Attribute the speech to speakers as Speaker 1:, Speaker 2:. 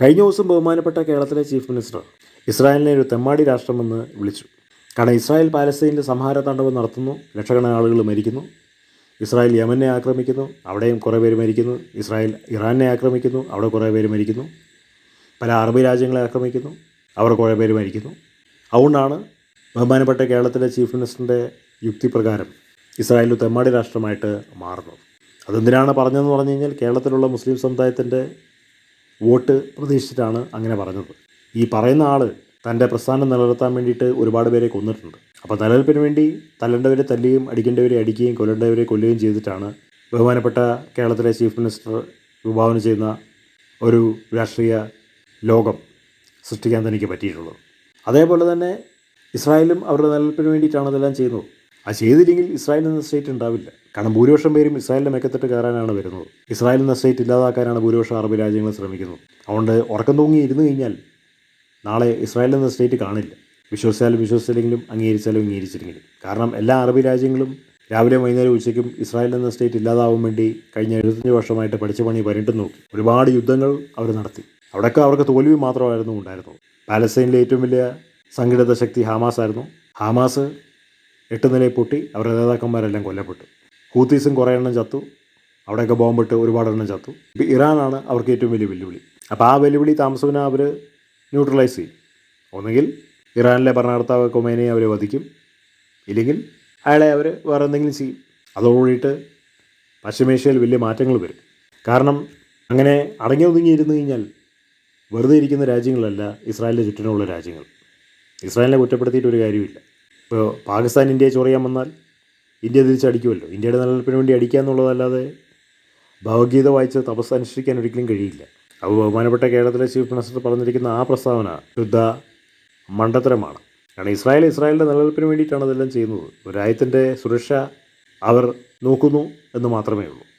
Speaker 1: കഴിഞ്ഞ ദിവസം ബഹുമാനപ്പെട്ട കേരളത്തിലെ ചീഫ് മിനിസ്റ്റർ ഇസ്രായേലിനെ ഒരു തെമ്മാടി രാഷ്ട്രമെന്ന് വിളിച്ചു. കാരണം ഇസ്രായേൽ പാലസ്തീനിൽ സംഹാര താണ്ഡവം നടത്തുന്നു ലക്ഷക്കണക്കിന് ആളുകൾ മരിക്കുന്നു ഇസ്രായേൽ യമനെ ആക്രമിക്കുന്നു അവിടെയും കുറേ പേര് മരിക്കുന്നു ഇസ്രായേൽ ഇറാനെ ആക്രമിക്കുന്നു അവിടെ കുറേ പേര് മരിക്കുന്നു പല അറബ് രാജ്യങ്ങളെ ആക്രമിക്കുന്നു അവർ കുറേ പേര് മരിക്കുന്നു. അതുകൊണ്ടാണ് ബഹുമാനപ്പെട്ട കേരളത്തിലെ ചീഫ് മിനിസ്റ്ററിന്റെ യുക്തി പ്രകാരം ഇസ്രായേൽ തെമ്മാടി രാഷ്ട്രമായിട്ട് മാറുന്നത്. അതെന്തിനാണ് പറഞ്ഞതെന്ന് പറഞ്ഞു കഴിഞ്ഞാൽ കേരളത്തിലുള്ള മുസ്ലിം സമുദായത്തിന്റെ വോട്ട് പ്രതീക്ഷിച്ചിട്ടാണ് അങ്ങനെ പറഞ്ഞത്. ഈ പറയുന്ന ആൾ തന്റെ പ്രസ്ഥാനം നിലനിർത്താൻ വേണ്ടിയിട്ട് ഒരുപാട് പേരെ കൊന്നിട്ടുണ്ട്. അപ്പോൾ നിലനിൽപ്പിന് വേണ്ടി തല്ലേണ്ടവരെ തല്ലുകയും അടിക്കേണ്ടവരെ അടിക്കുകയും കൊല്ലേണ്ടവരെ കൊല്ലുകയും ചെയ്തിട്ടാണ് ബഹുമാനപ്പെട്ട കേരളത്തിലെ ചീഫ് മിനിസ്റ്റർ വിഭാവനം ചെയ്യുന്ന ഒരു രാഷ്ട്രീയ ലോകം സൃഷ്ടിക്കാൻ തനിക്ക് പറ്റിയിട്ടുള്ളത്. അതേപോലെ തന്നെ ഇസ്രായേലും അവരുടെ നിലനിൽപ്പിന് വേണ്ടിയിട്ടാണ് അതെല്ലാം ചെയ്യുന്നത്. ആ ചെയ്തില്ലെങ്കിൽ ഇസ്രായേൽ എന്ന സ്റ്റേറ്റ് ഉണ്ടാവില്ല. കാരണം ഭൂരിപക്ഷം പേരും ഇസ്രായേലിന്റെ മെക്കത്തിട്ട് കയറാനാണ് വരുന്നത്. ഇസ്രായേൽ എന്ന സ്റ്റേറ്റ് ഇല്ലാതാക്കാനാണ് ഭൂരിപക്ഷം അറബ് രാജ്യങ്ങൾ ശ്രമിക്കുന്നത്. അതുകൊണ്ട് ഉറക്കം തൂങ്ങി ഇരുന്ന് കഴിഞ്ഞാൽ നാളെ ഇസ്രായേൽ എന്ന സ്റ്റേറ്റ് കാണില്ല. വിശ്വസിച്ചാലും വിശ്വസിച്ചില്ലെങ്കിലും അംഗീകരിച്ചാലും അംഗീകരിച്ചില്ലെങ്കിലും. കാരണം എല്ലാ അറബ് രാജ്യങ്ങളും രാവിലെ വൈകുന്നേരം ഉച്ചയ്ക്കും ഇസ്രായേൽ എന്ന സ്റ്റേറ്റ് ഇല്ലാതാവാൻ വേണ്ടി കഴിഞ്ഞ എഴുപത്തഞ്ച് വർഷമായിട്ട് പഠിച്ച പണി പരണ്ടും നോക്കി. ഒരുപാട് യുദ്ധങ്ങൾ അവർ നടത്തി. അവിടെയൊക്കെ അവർക്ക് തോൽവി മാത്രമായിരുന്നു ഉണ്ടായിരുന്നത്. പാലസ്തീനിലെ ഏറ്റവും വലിയ സംഘടിത ശക്തി ഹാമാസ് ആയിരുന്നു ഹാമാസ് എട്ട് നിലയിൽ പൊട്ടി അവരുടെ നേതാക്കന്മാരെല്ലാം കൊല്ലപ്പെട്ടു. ഹൂത്തീസും കുറേ എണ്ണം ചത്തു. അവിടെയൊക്കെ ബോംബിട്ട് ഒരുപാട് എണ്ണം ചത്തു. ഇപ്പോൾ ഇറാനാണ് അവർക്ക് ഏറ്റവും വലിയ വെല്ലുവിളി. അപ്പോൾ ആ വെല്ലുവിളി താമസവിനെ അവർ ന്യൂട്രലൈസ് ചെയ്യും. ഒന്നുകിൽ ഇറാനിലെ ഭരണകർത്താവ് കൊമേനയെ അവർ വധിക്കും. ഇല്ലെങ്കിൽ അയാളെ അവർ വേറെ എന്തെങ്കിലും ചെയ്യും. അതോടുകൂടിയിട്ട് പശ്ചിമേഷ്യയിൽ വലിയ മാറ്റങ്ങൾ വരും. കാരണം അങ്ങനെ അടങ്ങി ഒതുങ്ങി ഇരുന്ന് കഴിഞ്ഞാൽ വെറുതെ ഇരിക്കുന്ന രാജ്യങ്ങളല്ല ഇസ്രായേലിന്റെ ചുറ്റിനുള്ള രാജ്യങ്ങൾ. ഇസ്രായേലിനെ കുറ്റപ്പെടുത്തിയിട്ട് ഒരു കാര്യമില്ല ഇപ്പോൾ പാകിസ്ഥാൻ ഇന്ത്യയെ ചൊറിയാൻ വന്നാൽ ഇന്ത്യ തിരിച്ചടിക്കുമല്ലോ. ഇന്ത്യയുടെ നിലനിൽപ്പിന് വേണ്ടി അടിക്കുക എന്നുള്ളതല്ലാതെ ഭഗവത്ഗീത വായിച്ച് തപസ് അനുഷ്ഠിക്കാൻ ഒരിക്കലും കഴിയില്ല. അപ്പോൾ ബഹുമാനപ്പെട്ട കേരളത്തിലെ ചീഫ് മിനിസ്റ്റർ പറഞ്ഞിരിക്കുന്ന ആ പ്രസ്താവന ശുദ്ധ മണ്ടത്തരമാണ്. കാരണം ഇസ്രായേൽ ഇസ്രായേലിന്റെ നിലനിൽപ്പിന് വേണ്ടിയിട്ടാണ് അതെല്ലാം ചെയ്യുന്നത്. ഒരു രാജ്യത്തിന്റെ സുരക്ഷ അവർ നോക്കുന്നു എന്ന് മാത്രമേ ഉള്ളൂ.